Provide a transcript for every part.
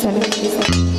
Jerusalén.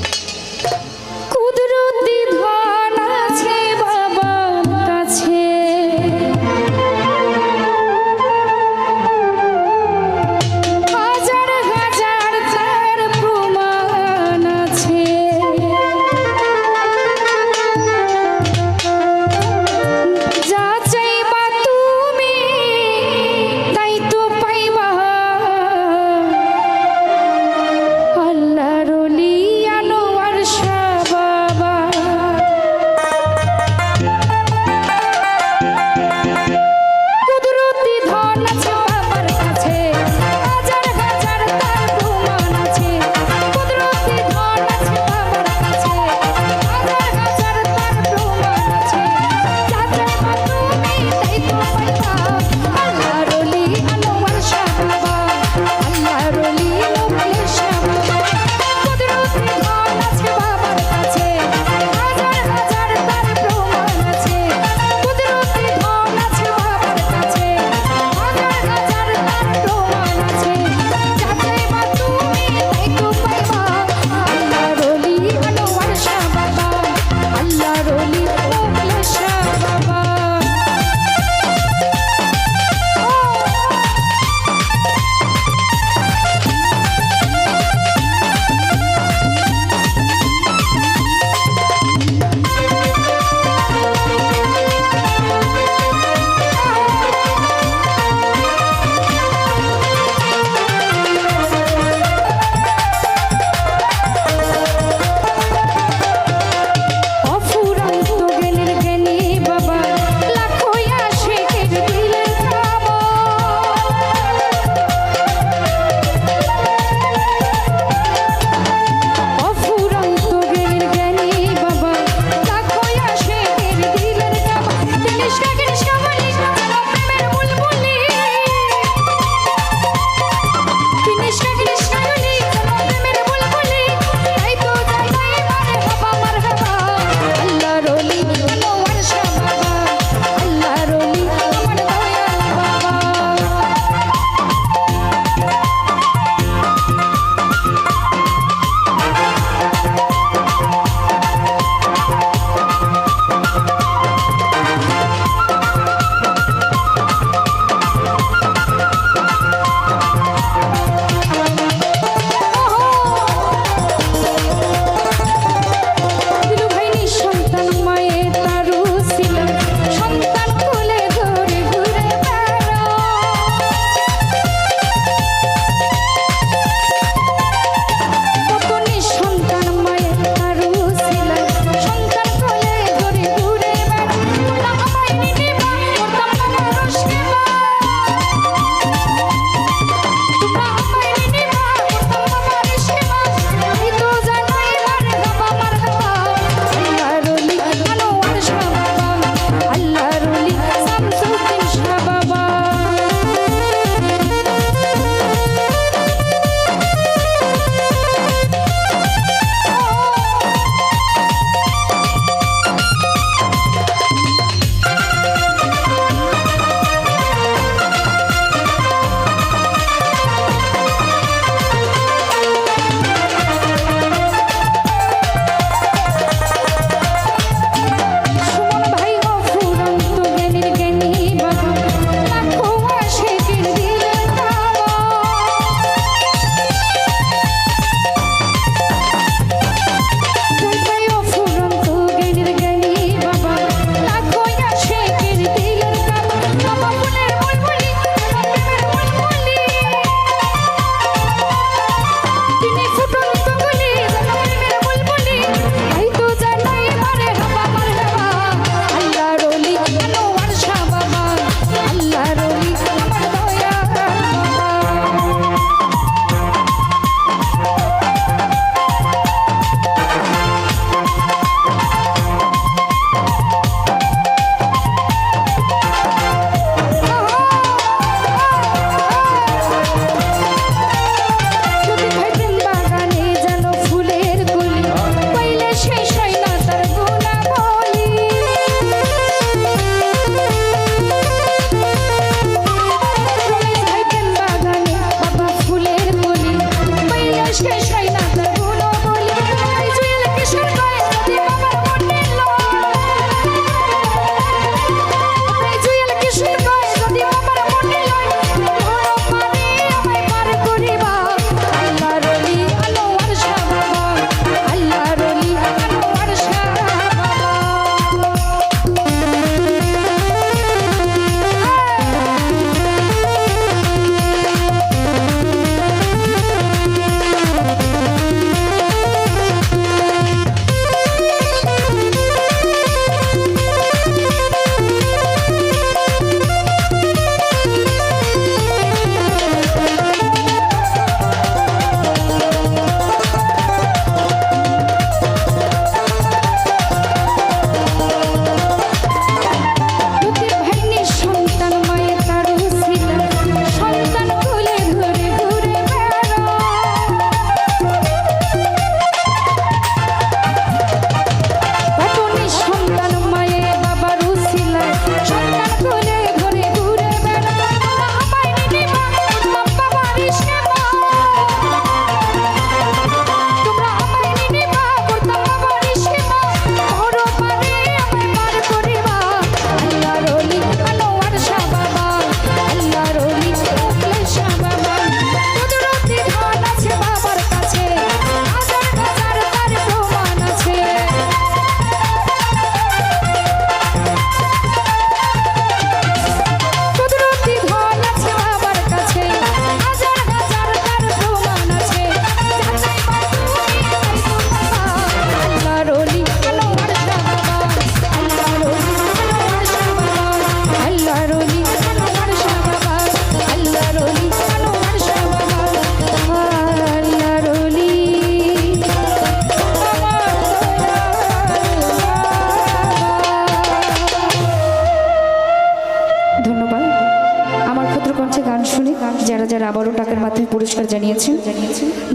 মাঝে গান শুনে, যারা যারা আবারও টাকার মাধ্যমে পুরস্কার জানিয়েছেন।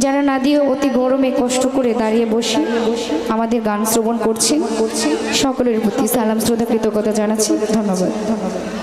যারা না দিয়ে অতি গরমে কষ্ট করে দাঁড়িয়ে বসে আমাদের গান শ্রবণ করছেন, সকলের প্রতি সালাম শ্রদ্ধা কৃতজ্ঞতা জানাচ্ছি। ধন্যবাদ ধন্যবাদ।